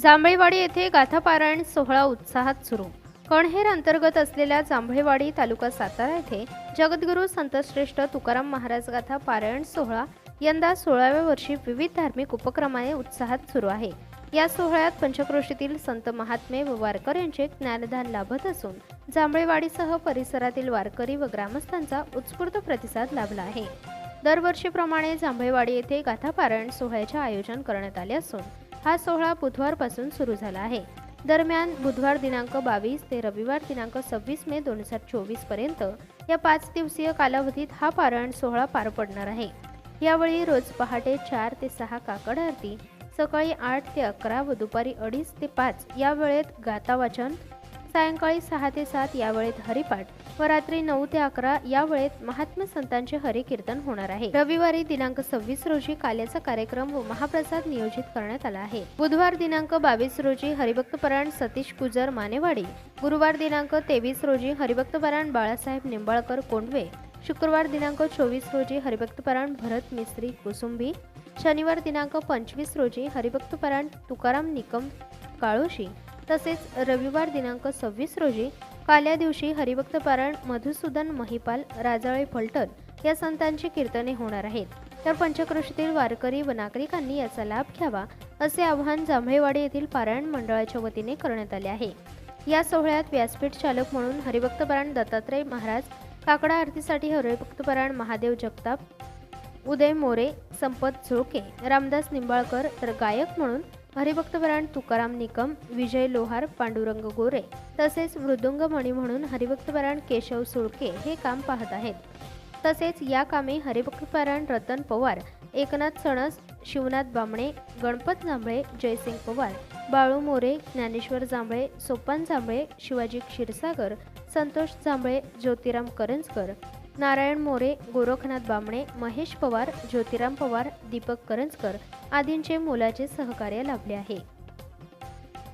जांभळेवाडी येथे गाथापारायण सोहळा उत्साहात सुरू. कणहेर अंतर्गत असलेल्या जांभळेवाडी तालुका सातारा येथे जगद्गुरू संतश्रेष्ठ तुकाराम महाराज गाथा पारायण सोहळा यंदा सोळाव्या वर्षी विविध धार्मिक उपक्रमाने उत्साहात सुरू आहे. या सोहळ्यात पंचक्रोशीतील संत महात्मे व वारकर यांचे ज्ञानदान लाभत असून जांभळेवाडीसह परिसरातील वारकरी व ग्रामस्थांचा उत्स्फूर्त प्रतिसाद लाभला आहे. दरवर्षीप्रमाणे जांभळेवाडी येथे गाथापारायण सोहळ्याचे आयोजन करण्यात आले असून हा सोहळा बुधवारपासून सुरू झाला आहे. दरम्यान बुधवार दिनांक बावीस ते रविवार दिनांक सव्वीस मे दोन हजार चोवीसपर्यंत या पाच दिवसीय कालावधीत हा पारायण सोहळा पार पडणार आहे. यावेळी रोज पहाटे चार ते सहा काकड आरती सकाळी आठ ते अकरा व दुपारी अडीच ते पाच या वेळेत गातावाचन सायंकाळी सहा ते सात या वेळेत हरिपाठ व रात्री नऊ ते अकरा या वेळेत महात्मा संतांचे हरिकीर्तन होणार आहे. रविवारी दिनांक सव्वीस रोजी काल्याचा कार्यक्रम व महाप्रसाद नियोजित करण्यात आला आहे. बुधवार दिनांक बावीस रोजी हरिभक्तपरायण सतीश कुजर मानेवाडी. गुरुवार दिनांक तेवीस रोजी हरिभक्तपरायण बाळासाहेब निंबाळकर कोंडवे. शुक्रवार दिनांक चोवीस रोजी हरिभक्तपरायण भरत मिस्त्री कुसुंबी. शनिवार दिनांक पंचवीस रोजी हरिभक्तपरायण तुकाराम निकम काळोशी. तसेच रविवार दिनांक सव्वीस रोजी काल्या दिवशी हरिभक्त पारायण मधुसूदन महिपाल राजाळे फलटण या संतांची कीर्तने होणार आहेत. तर पंचक्रोशीतील वारकरी व नागरिकांनी याचा लाभ घ्यावा असे आवाहन जांभळेवाडी येथील पारायण मंडळाच्या वतीने करण्यात आले आहे. या सोहळ्यात व्यासपीठ चालक म्हणून हरिभक्तपरायण दत्तात्रय महाराज काकडा आरतीसाठी हरिभक्तपरायण महादेव जगताप उदय मोरे संपत झोके रामदास निंबाळकर तर गायक म्हणून हरिभक्तवराण तुकाराम निकम विजय लोहार पांडुरंग गोरे तसेच मृदुंगमणी म्हणून हरिभक्तवराण केशव सुळके हे काम पाहत आहेत. तसेच या कामी हरिभक्तपरायण रतन पवार एकनाथ सणस शिवनाथ बामणे गणपत जांभळे जयसिंग पवार बाळू मोरे ज्ञानेश्वर जांभळे सोपान जांभळे शिवाजी क्षीरसागर संतोष जांभळे ज्योतिराम करंजकर नारायण मोरे गोरखनाथ बामणे महेश पवार ज्योतिराम पवार दीपक करंजकर आदींचे मोलाचे सहकार्य लाभले आहे.